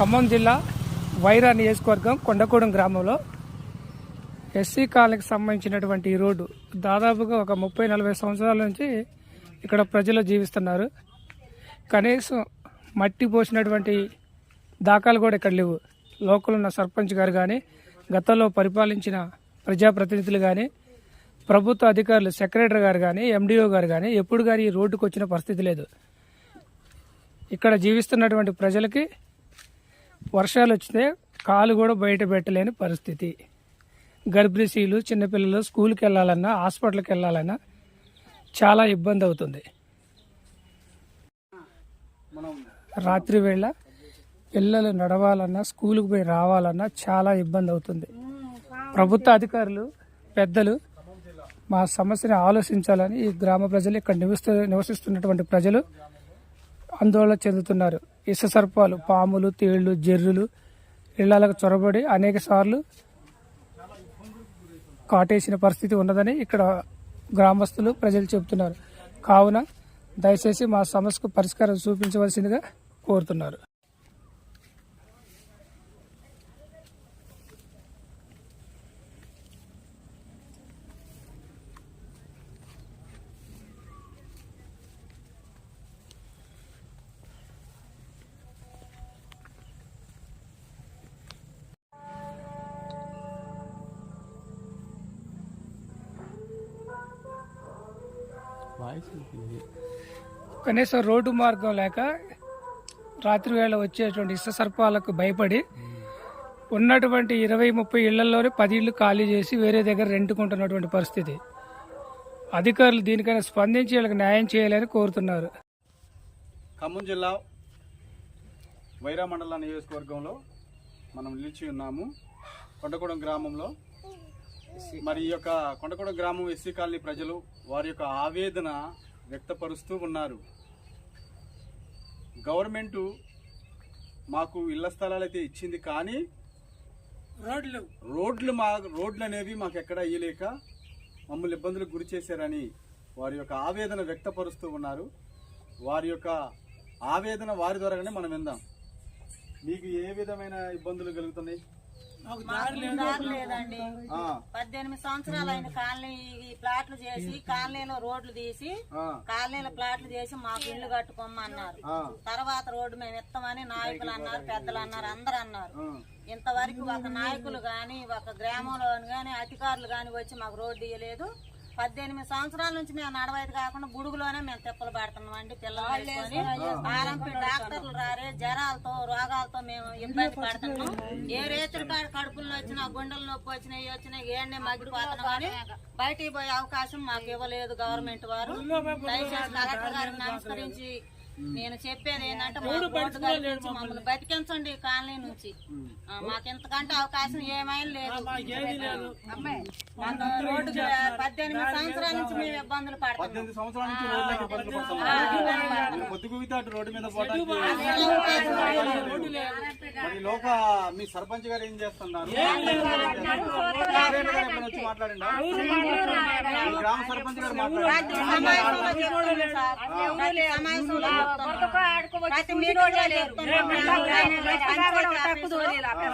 ఖమ్మం జిల్లా వైరా నియోజకవర్గం కొండగూడెం గ్రామంలో ఎస్సీ కాలనీకి సంబంధించినటువంటి ఈ రోడ్డు దాదాపుగా ఒక ముప్పై నలభై సంవత్సరాల నుంచి ఇక్కడ ప్రజలు జీవిస్తున్నారు. కనీసం మట్టి పోసినటువంటి దాఖలు కూడా ఇక్కడ లేవు. లోకల్ ఉన్న సర్పంచ్ గారు కానీ గతంలో పరిపాలించిన ప్రజాప్రతినిధులు కానీ ప్రభుత్వ అధికారులు సెక్రటరీ గారు కానీ ఎండిఓ గారు కానీ ఎప్పుడు కానీ ఈ రోడ్డుకు వచ్చిన పరిస్థితి లేదు. ఇక్కడ జీవిస్తున్నటువంటి ప్రజలకి వర్షాలు వచ్చితే కాలు కూడా బయట పెట్టలేని పరిస్థితి. గర్భిణీలు చిన్నపిల్లలు స్కూల్కి వెళ్ళాలన్నా హాస్పిటల్కి వెళ్ళాలన్నా చాలా ఇబ్బంది అవుతుంది. రాత్రి వేళ పిల్లలు నడవాలన్నా స్కూల్కి పోయి రావాలన్నా చాలా ఇబ్బంది అవుతుంది. ప్రభుత్వ అధికారులు పెద్దలు మా సమస్యని ఆలోచించాలని ఈ గ్రామ ప్రజలు ఇక్కడ నివసిస్తూ నివసిస్తున్నటువంటి ప్రజలు ఆందోళన చెందుతున్నారు. ఇస సర్పాలు పాములు తేళ్ళు జర్రులు ఇళ్ళకు చొరబడి అనేక సార్లు కాటేసిన పరిస్థితి ఉన్నదని ఇక్కడ గ్రామస్తులు ప్రజలు చెబుతున్నారు. కావున దయచేసి మా సమస్యకు పరిష్కారం చూపించవలసిందిగా కోరుతున్నారు. కనీసం రోడ్డు మార్గం లేక రాత్రి వేళ వచ్చేటువంటి ఇష్ట సర్పాలకు భయపడి ఉన్నటువంటి ఇరవై ముప్పై ఇళ్ళలోనే పది ఇళ్ళు ఖాళీ చేసి వేరే దగ్గర రెంటుకుంటున్నటువంటి పరిస్థితి. అధికారులు దీనికైనా స్పందించి వీళ్ళకి న్యాయం చేయాలని కోరుతున్నారు. ఖమ్మం జిల్లా వైరా మండల నియోజకవర్గంలో మనం నిలిచి ఉన్నాము. కొండగూడెం గ్రామంలో మరి ఈ యొక్క కొండగూడెం గ్రామం ఎస్సీ కాలనీ ప్రజలు వారి యొక్క ఆవేదన వ్యక్తపరుస్తూ ఉన్నారు. గవర్నమెంటు మాకు ఇళ్ళ స్థలాలు అయితే ఇచ్చింది కానీ రోడ్లు. రోడ్లు మా రోడ్లు అనేవి మాకు ఎక్కడ ఇయ్యలేక మమ్మల్ని ఇబ్బందులకు గురి చేశారని వారి యొక్క ఆవేదన వ్యక్తపరుస్తూ ఉన్నారు. వారి యొక్క ఆవేదన వారి ద్వారానే మనం విందాం. మీకు ఏ విధమైన ఇబ్బందులు కలుగుతున్నాయి? దారి లేదండి. పద్దెనిమిది సంవత్సరాలు అయిన కాలనీ ఈ ప్లాట్లు చేసి కాలనీలో రోడ్లు తీసి కాలనీలో ప్లాట్లు చేసి మాకు ఇల్లు కట్టుకోమన్నారు. తర్వాత రోడ్డు మేము ఇస్తామని నాయకులు అన్నారు పెద్దలు అన్నారు అందరు అన్నారు. ఇంతవరకు ఒక నాయకులు గాని ఒక గ్రామంలో గాని అధికారులు గాని వచ్చి మాకు రోడ్డు ఇవ్వలేదు పద్దెనిమిది సంవత్సరాల నుంచి మేము నడవైతే కాకుండా గుడుగులోనే మేము తిప్పలు పడుతున్నాం అండి పిల్లలు ఆరంపి డాక్టర్లు రారే జ్వరాలతో రోగాలతో మేము ఇబ్బంది పడుతున్నాం. ఏ రేతులు కాడ కడుపులు వచ్చినా గుండెల నొప్పి వచ్చినా ఏ వచ్చినా ఏడే మగ్గిపోతున్నాం కానీ బయటికి పోయే అవకాశం మాకు ఇవ్వలేదు గవర్నమెంట్ వారు. దయచేసి కలెక్టర్ గారికి నమస్కరించి నేను చెప్పేది ఏంటంటే మమ్మల్ని బతికించండి కాలనీ నుంచి. ఆ, మాకు ఇంతకంటే అవకాశం ఏమైనా లేదు. మాకు రోడ్డు పద్దెనిమిది సంవత్సరాల నుంచి మేము ఇబ్బందులు పడుతున్నాం. లోక మీ సర్పంచ్ గారు ఏం చేస్తున్నారు? గ్రామ సర్పంచ్ గారు.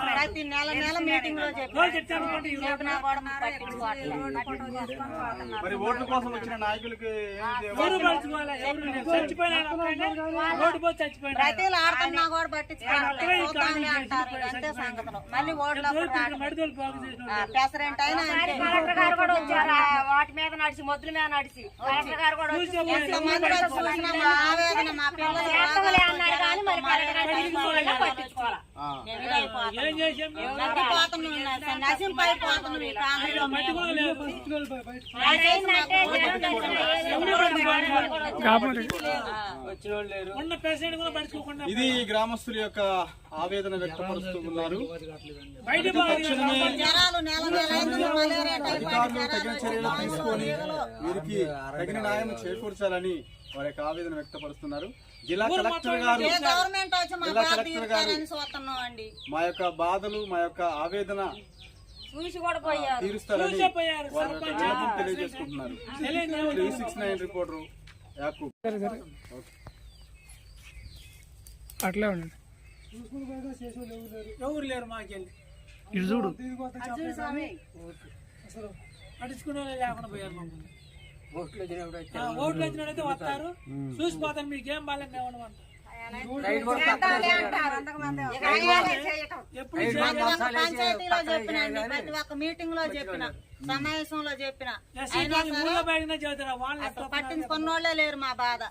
ప్రతి నెల నెల మీటింగ్లో. మరి ఓట్ల కోసం వచ్చిన నాయకులకి ఆడుతున్నా కూడా పట్టించుకోవట్లేదు చూద్దాంలే అంటారు. అంతే సంగతులు. మళ్ళీ పెసరెంట్ అయినా వాటి మీద నడిచి మొద్దుల మీద నడిచి. ఆవేదన ఇది ఈ గ్రామస్తుల యొక్క ఆవేదన వ్యక్తపరుస్తూ ఉన్నారు. అధికారులు తగిన చర్యలు తీసుకొని వీరికి తగిన న్యాయం చేకూర్చాలని వారి యొక్క ఆవేదన వ్యక్తపరుస్తున్నారు. జిల్లా కలెక్టర్ గారు జిల్లా కలెక్టర్ గారు మా యొక్క బాధలు మా యొక్క ఆవేదన చూసి కూడా పోయారు. తీరుస్తారని తెలియజేసుకుంటున్నారు. త్రీ సిక్స్ నైన్ రిపోర్టర్ అట్లే ఉండండి. ఎవరు లేరు మాకెళ్ళి? చూడు. పట్టించుకునే వాళ్ళే లేకుండా పోయారు మమ్మల్ని ఓట్లు వస్తారు. చూసిపోతాను మీకు ఏం బాగాలేదు మేము పంచాయతీలో చెప్పిన ప్రతి ఒక్క మీటింగ్లో చెప్పిన సమావేశంలో చెప్పిన. పట్టించుకున్నోళ్ళే లేరు మా బాధ.